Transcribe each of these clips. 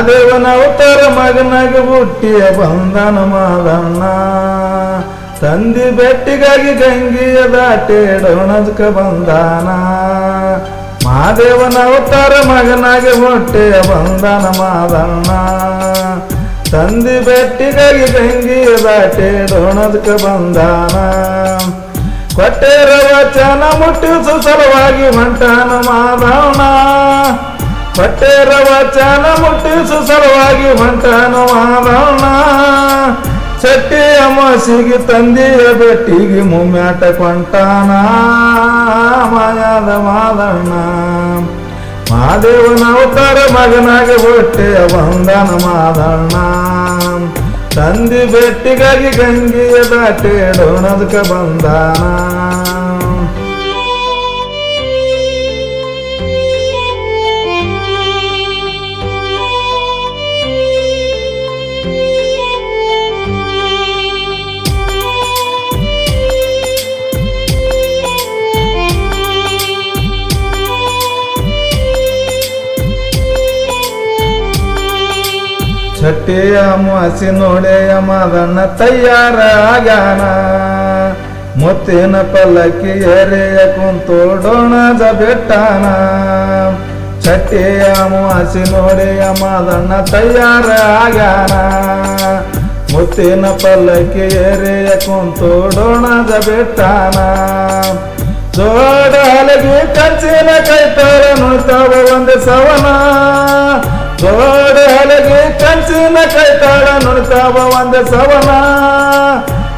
ಮಾದೇವನ ಅವತಾರ ಮಗನಾಗ ಹುಟ್ಟಿಯ ಬಂಧನ ಮಾದಣ್ಣ ತಂದಿ ಬೆಟ್ಟಿಗಾಗಿ ಗಂಗಿಯ ದಾಟೇಡೋಣದಕ ಬಂದಾನ. ಮಹಾದೇವನ ಅವತಾರ ಮಗನಾಗ ಹುಟ್ಟಿಯ ಬಂಧನ ಮಾದಣ್ಣ ತಂದಿ ಬೆಟ್ಟಿಗಾಗಿ ಗಂಗಿಯ ದಾಟೇಡೋಣದಕ ಬಂದಾನ. ಕೊಟ್ಟೇರ ವಚನ ಮುಟ್ಟಿಸು ಸಲುವಾಗಿ ಹೊಂಟಾನ ಮಾದಣ್ಣ ಪಟ್ಟೇರ ವಚನ ಮುಟ್ಟಿಸು ಸಲುವಾಗಿ ಹೊಂಟಾನು ಮಾದಣ್ಣ ಚಟ್ಟಿ ಅಮಾಸಿಗೆ ತಂದೆಯ ಬೆಟ್ಟಿಗೆ ಮುಮ್ಮ್ಯಾಟ ಕೊಂಟಾನ. ಮಾಯಾದ ಮಾದಣ್ಣ ಮಾದೇವನ ಅವತಾರ ಮಗನಾಗ ಹೊಟ್ಟೆಯ ಬಂದನ ಮಾದಣ್ಣ. ತಂದಿ ಬೆಟ್ಟಿಗಾಗಿ ಗಂಗೆಯ ದಾಟೇಡೋಣದಕ ಬಂದಾನ. ಚಟ್ಟಿಯ ಅಮಾಸಿ ನೋಡೆ ಮಾದಣ್ಣ ತಯ್ಯಾರ ಆಗ್ಯಾನ. ಮುತ್ತಿನ ಪಲ್ಲಕ್ಕಿ ಎರೆಯ ಕುಂತೋಡೋಣದ ಬೆಟ್ಟಾನ. ಚಟ್ಟಿ ಅಮಾಸಿ ನೋಡೆಯ ಮಾದಣ್ಣ ತಯಾರ ಆಗ್ಯಾನ. ಮುತ್ತಿನ ಪಲ್ಲಕ್ಕಿ ಎರೆಯ ಕುಂತೋಡೋಣದ ಬೆಟ್ಟಾನ. ಜೋಡ ಹಲಗಿ ಕಂಚಿನ ಕೈತಾರ ನೋಡ್ತಾವ ಒಂದು ಸವನ. ಜೋಡ ಹಲಗೆ ಕಂಚಿನ ಕೈತಾಳ ನೋಡ್ತಾವ ಒಂದು ಸವನ.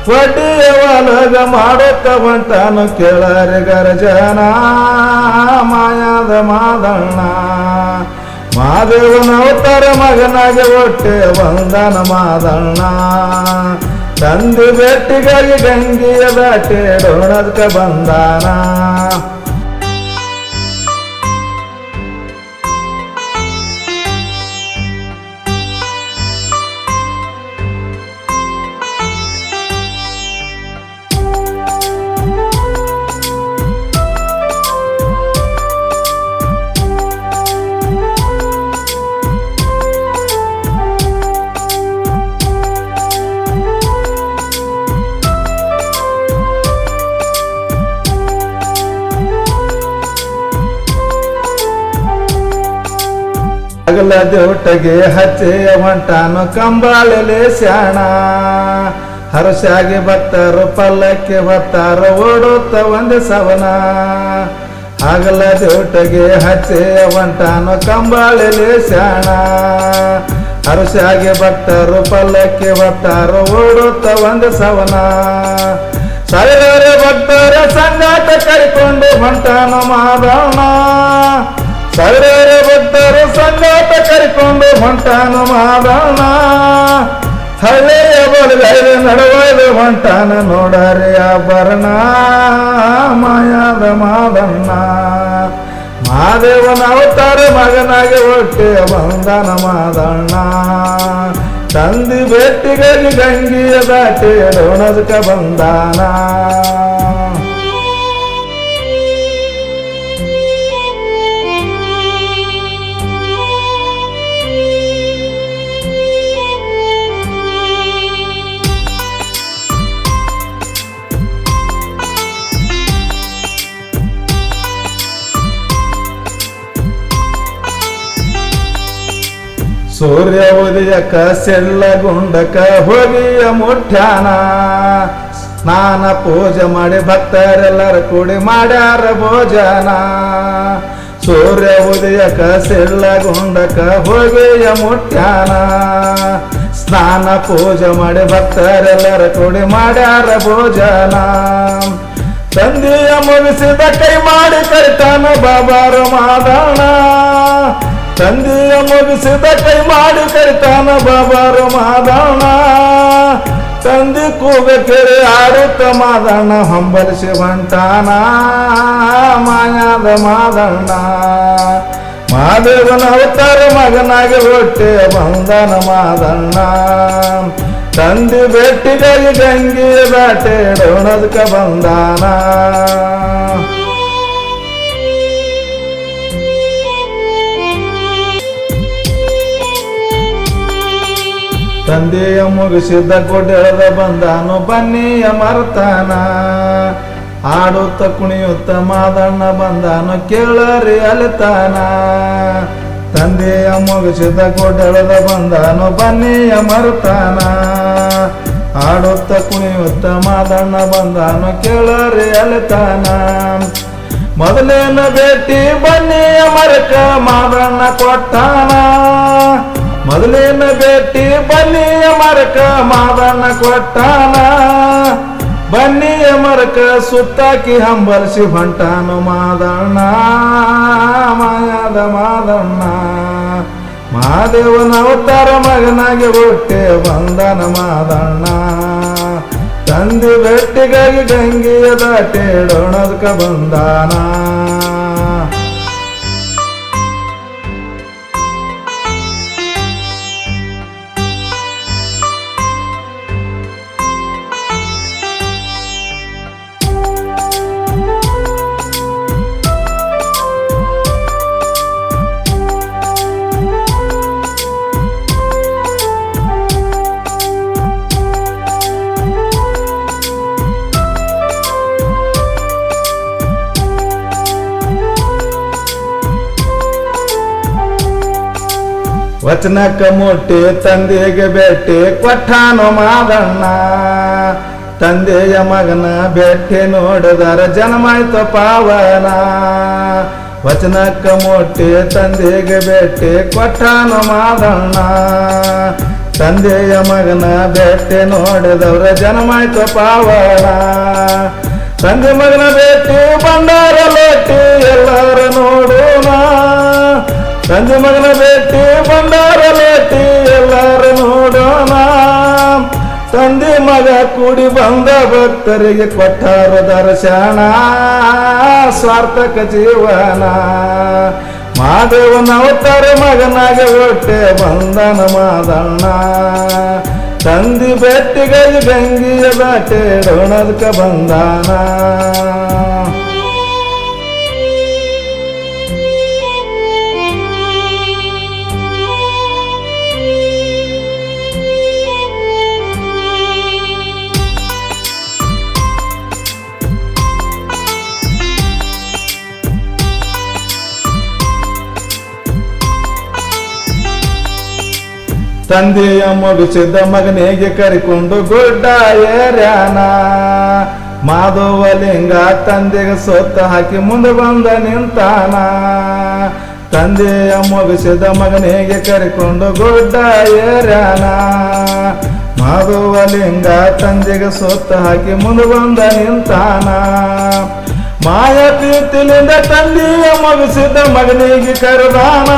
ವಡ್ಡಿಯ ಒಲಗ ಮಾಡುತ್ತ ಹೊಂಟಾನು ಕೇಳರೆ ಗರ್ಜನ. ಮಾಯಾದ ಮಾದಣ್ಣ. ಮಾದೇವನ ಅವತಾರ ಮಗನಾಗೆ ಒಟ್ಟೆ ಬಂದನ ಮಾದಣ್ಣ. ತಂದು ಬೆಟ್ಟಿಗಾಗಿ ಗಂಗಿಯ ದಾಟೇಡೋಣದ್ಕ ಬಂದಾನ. ಅಗಲ ದೇವಟಗೆ ಹಚ್ಚೆ ಹೊಂಟಾನು ಕಂಬಾಳೆಲೆ ಸ್ಯಾಣ. ಹರಸಾಗಿ ಭಕ್ತರು ಪಲ್ಲಕ್ಕೆ ಹೊತ್ತಾರು, ಓಡುತ್ತ ಒಂದು ಸವನ. ಹಗಲ ದೇವಟಗೆ ಹಚ್ಚೆಯ ಹೊಂಟಾನು ಕಂಬಾಳೆಲೆ ಸ್ಯಾಣ. ಹರಸಾಗಿ ಭಕ್ತರು ಪಲ್ಲಕ್ಕೆ ಹೊತ್ತಾರು, ಓಡುತ್ತ ಒಂದು ಸವನ. ಸಾವಿರಾರು ಭಕ್ತರ ಸಂಗಾಟ ಕೈಕೊಂಡು ಹೊಂಟಾನು ಮಾದಣ್ಣ ಸಾವಿರಾರು ಭಕ್ತರು ಸಂಗಾತ ಕರಿಕೊಂಡು ಹೊಂಟಾನು ಮಾದಣ್ಣ ಹಳ್ಳಿಯ ಬಲಗೈದ ನಡವೈದು ಹೊಂಟಾನ ನೋಡರೆ ಆಭರಣ ಮಾಯಾದ ಮಾದಣ್ಣ ಮಾದೇವನ ಅವತಾರ ಮಗನಾಗಿ ಹೊಟ್ಟೆ ಬಂದನ ಮಾದಣ್ಣ. ತಂದಿ ಬೆಟ್ಟಿಗಾಗಿ ಗಂಗಿಯ ದಾಟಿ ಡೋಣದಕ ಬಂದಾನ ಸೂರ್ಯ ಉದಯಕ ಸೆಲ್ಲಗುಂಡಕ ಹೋಗಿಯ ಮುಠ್ಯಾನ ಸ್ನಾನ, ಪೂಜೆ ಮಾಡಿ ಭಕ್ತರೆಲ್ಲರ ಕೂಡಿ ಮಾಡ್ಯಾರ ಭೋಜನ. ಸೂರ್ಯ ಉದಯಕ ಸೆಲ್ಲಗುಂಡಕ ಹೋಗಿಯ ಮುಠ್ಯಾನ ಸ್ನಾನ, ಪೂಜೆ ಮಾಡಿ ಭಕ್ತರೆಲ್ಲರ ಕೂಡಿ ಮಾಡ್ಯಾರ ಭೋಜನ. ತಂದೆಯ ಮುಗಿಸಿದ ಕೈ ಮಾಡಿ ಕರಿತಾನ ಬಾಬಾರು ಮಾದಣ ತಂದೆಯ ಮುಗಿಸಿದ ಕೈ ಮಾಡಿ ಕರಿತಾನ ಬಾಬಾರು ಮಾದಣ್ಣ ತಂದೆ ಕೂಗ ಕೆರೆ ಆಡುತ್ತ ಮಾದಣ್ಣ ಹಂಬಲಿಸಿ ಹೊಂಟಾನ ಮಾಯಾದ ಮಾದಣ್ಣ ಮಾದೇವನ ಅವತಾರ ಮಗನಾಗಿ ಹೊಟ್ಟೆ ಬಂದನ ಮಾದಣ್ಣ ತಂದೆ ಬೆಟ್ಟಿಗಾಗಿ ಗಂಗಿಯ ದಾಟೆ ಡೋಣದಕ ಬಂದಾನ ತಂದೆಯ ಮುಗಿಸಿದ್ದ ಗೊಡ್ಡೆಳದ ಬಂದಾನು ಬನ್ನಿಯ ಮರ್ತಾನ. ಆಡುತ್ತ ಕುಣಿಯುತ್ತ ಮಾದಣ್ಣ ಬಂದಾನು ಕೇಳರಿ ಅಲಿತಾನ. ತಂದೆಯ ಮುಗಿಸಿದ ಗೊಡ್ಡೆಳದ ಬಂದಾನು ಬನ್ನಿಯ ಮರ್ತಾನ. ಆಡುತ್ತ ಕುಣಿಯುತ್ತ ಮಾದಣ್ಣ ಬಂದಾನು ಕೇಳರಿ ಅಲಿತಾನ. ಮೊದಲೇನ ಭೇಟಿ ಬನ್ನಿಯ ಮರಕ ಮಾದಣ್ಣ ಕೊಟ್ಟಾನ. ಮೊದಲೇನ ಭೇಟಿ, ಬನ್ನಿಯ ಮರಕ ಮಾದಣ್ಣ ಕೊಟ್ಟಾನ. ಬನ್ನಿಯ ಮರಕ ಸುತ್ತಾಕಿ ಹಂಬಲಿಸಿ ಹೊಂಟಾನು ಮಾದಣ್ಣ, ಮಾಯಾದ ಮಾದಣ್ಣ. ಮಹಾದೇವನ ಅವತಾರ ಮಗನಾಗಿ ಹುಟ್ಟೆ ಬಂದನ ಮಾದಣ್ಣ. ತಂದೆ ಬೆಟ್ಟಿಗಾಗಿ ಗಂಗೆಯ ದಾಟೇಡೋಣದ್ಕ ಬಂದಾನ. ವಚನಕ್ಕ ಮುಟ್ಟಿ, ತಂದೆಗೆ ಭೇಟಿ ಕೊಟ್ಟಾನು ಮಾದಣ್ಣ. ತಂದೆಯ ಮಗನ ಭೇಟಿ ನೋಡಿದರ ಜನ್ಮಾಯ್ತು ಪಾವನ. ವಚನಕ್ಕ ಮುಟ್ಟಿ, ತಂದೆಗೆ ಭೇಟಿ ಕೊಟ್ಟಾನು ಮಾದಣ್ಣ. ತಂದೆಯ ಮಗನ ಭೇಟಿ ನೋಡಿದವ್ರ ಜನ್ಮಾಯ್ತು ಪಾವನ. ತಂದೆ ಮಗನ ಭೇಟಿ, ಬಂಡಾರ ಭೇಟಿ ಎಲ್ಲರ ನೋಡೋಣ ತಂದೆ ಮಗನ ಭೇಟಿ, ಬಂಡಾರ ಲೇಟಿ ಎಲ್ಲರೂ ನೋಡೋಣ. ತಂದೆ ಮಗ ಕೂಡಿ ಬಂದ ಭಕ್ತರಿಗೆ ಕೊಟ್ಟಾರ ದರ್ಶನ. ಸ್ವಾರ್ಥಕ ಜೀವನ. ಮಾದೇವನ ಅವತಾರ ಮಗನಾಗ ಹೊಟ್ಟೆ ಬಂದನ ಮಾದಣ್ಣ. ತಂದಿ ಬೆಟ್ಟಿಗಾಗಿ ಗಂಗಿಯ ದಾಟೆ ಡೋಣದ್ಕ ಬಂದಾನ. ತಂದೆಯ ಮುಗಿಸಿದ್ದ ಮಗನಿಗೆ ಕರಿಕೊಂಡು ಗುಡ್ಡ ಏರ್ಯಾನ ಮಾಧವಲಿಂಗ ತಂದೆಗೆ ಸೊತ್ತ ಹಾಕಿ ಮುಂದೆ ಬಂದ ನಿಂತಾನ. ತಂದೆಯ ಮುಗಿಸಿದ ಮಗನಿಗೆ ಕರಿಕೊಂಡು ಗುಡ್ಡ ಏರ್ಯಾನ ಮಾಧವಲಿಂಗ ತಂದೆಗೆ ಸೊತ್ತ ಹಾಕಿ ಮುಂದೆ ಬಂದ ನಿಂತಾನ. ಮಾಯ ಪ್ರೀತಿಲಿಂದ ತಂದೆಯ ಮುಗಿಸಿದ ಮಗನಿಗೆ ಕರೆದಾನ.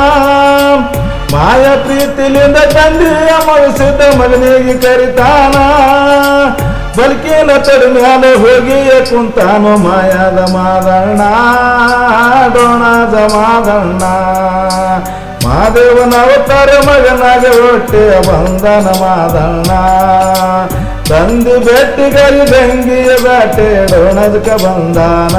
ಮಾಯ ಪ್ರೀತಿಲಿಂದ ತಂದೆಯ ಮುಗಿಸಿದ ಮಗನಿಗೆ ಕರಿತಾನ. ಬಲ್ಕಿನ ತಡ ಮ್ಯಾಲೆ ಹೋಗಿ ಕುಂತಾನು ಮಾಯಾದ ಮಾದಣ್ಣ, ಡೋಣದ ಮಾದಣ್ಣ. ಮಾದೇವನ ಅವತಾರ ಮಗನಾಗ ಹೊಟ್ಟೆ ಬಂದನ ಮಾದಣ್ಣ. ತಂದು ಬೆಟ್ಟಿಗರಿ ಬೆಂಗಿಯ ಬೇಟೆ ಡೋಣದಕ ಬಂದಾನ.